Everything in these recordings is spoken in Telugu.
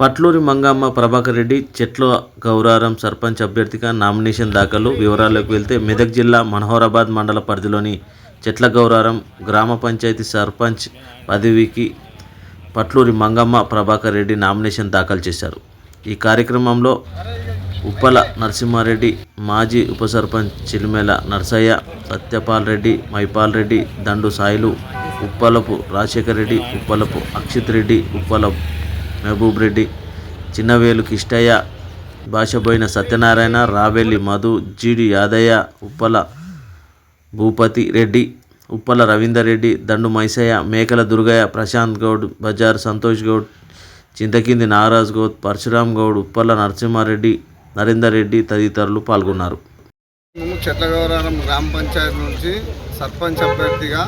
పట్లూరి మంగమ్మ ప్రభాకర్ రెడ్డి చెట్ల గౌరారం సర్పంచ్ అభ్యర్థిగా నామినేషన్ దాఖలు. వివరాల్లోకి వెళ్తే మెదక్ జిల్లా మనోహరాబాద్ మండల పరిధిలోని చెట్ల గౌరారం గ్రామ పంచాయతీ సర్పంచ్ పదవికి పట్లూరి మంగమ్మ ప్రభాకర్ రెడ్డి నామినేషన్ దాఖలు చేశారు. ఈ కార్యక్రమంలో ఉప్పల నరసింహారెడ్డి మాజీ ఉప సర్పంచ్ చిలిమెల నర్సయ్య సత్యపాల్ రెడ్డి మైపాల్ రెడ్డి దండు సాయిలు ఉప్పలపు రాజశేఖర్ రెడ్డి ఉప్పలపు అక్షిత్ రెడ్డి ఉప్పలపు మహబూబ్ రెడ్డి చిన్నవేలు కిష్టయ్య భాషబోయిన సత్యనారాయణ రావెల్లి మధు జీడి యాదయ్య ఉప్పల భూపతి రెడ్డి ఉప్పల రవీందర్ రెడ్డి దండు మైసయ్య మేకల దుర్గయ్య ప్రశాంత్ గౌడ్ బజార్ సంతోష్ గౌడ్ చింతకింది నాగరాజ్ గౌడ్ పరశురామ్ గౌడ్ ఉప్పల నరసింహారెడ్డి నరేందర్ రెడ్డి తదితరులు పాల్గొన్నారు. మేము గ్రామ పంచాయతీ నుంచి సర్పంచ్ అభ్యర్థిగా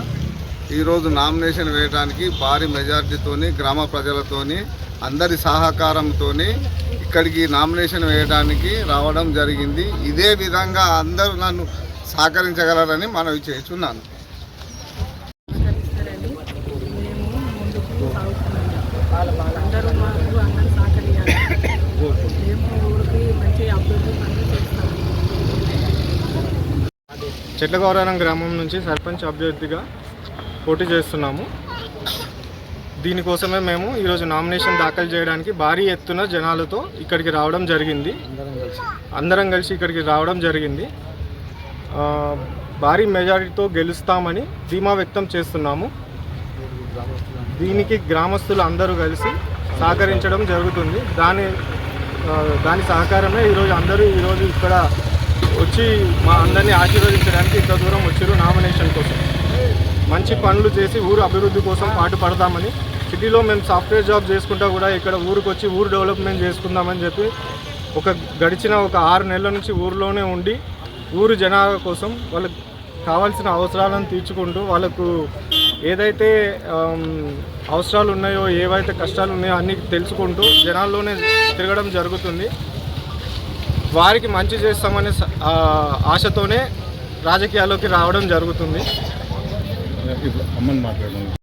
ఈరోజు నామినేషన్ వేయడానికి భారీ మెజార్టీతోని గ్రామ ప్రజలతోని అందరి సహకారంతోని ఇక్కడికి నామినేషన్ వేయడానికి రావడం జరిగింది. ఇదే విధంగా అందరూ నన్ను సహకరించగలరని మనవి చేస్తున్నాను. చెట్లగౌరవం గ్రామం నుంచి సర్పంచ్ అభ్యర్థిగా పోటీ చేస్తున్నాము. దీనికోసమే మేము ఈరోజు నామినేషన్ దాఖలు చేయడానికి భారీ ఎత్తున జనాలతో ఇక్కడికి రావడం జరిగింది. అందరం కలిసి. ఇక్కడికి రావడం జరిగింది. భారీ మెజారిటీతో గెలుస్తామని ధీమా వ్యక్తం చేస్తున్నాము. దీనికి గ్రామస్తులు అందరూ కలిసి సహకరించడం జరుగుతుంది. దాని దాని సహకారమే ఈరోజు అందరూ ఈరోజు ఇక్కడ వచ్చి మా అందరినీ ఆశీర్వదించడానికి ఇంత దూరం వచ్చారు నామినేషన్ కోసం. మంచి పనులు చేసి ఊరు అభివృద్ధి కోసం పాటుపడతామని సిటీలో మేము సాఫ్ట్వేర్ జాబ్ చేసుకుంటా కూడా ఇక్కడ ఊరికి వచ్చి ఊరు డెవలప్మెంట్ చేసుకుందామని చెప్పి ఒక గడిచిన ఒక ఆరు నెలల నుంచి ఊరిలోనే ఉండి ఊరు జనాల కోసం వాళ్ళకి కావాల్సిన అవసరాలను తీర్చుకుంటూ వాళ్ళకు ఏదైతే అవసరాలు ఉన్నాయో ఏవైతే కష్టాలు ఉన్నాయో అన్నీ తెలుసుకుంటూ జనాల్లోనే తిరగడం జరుగుతుంది. వారికి మంచి చేస్తామనే ఆశతోనే రాజకీయాల్లోకి రావడం జరుగుతుంది. అమ్మని మాట్లాడడం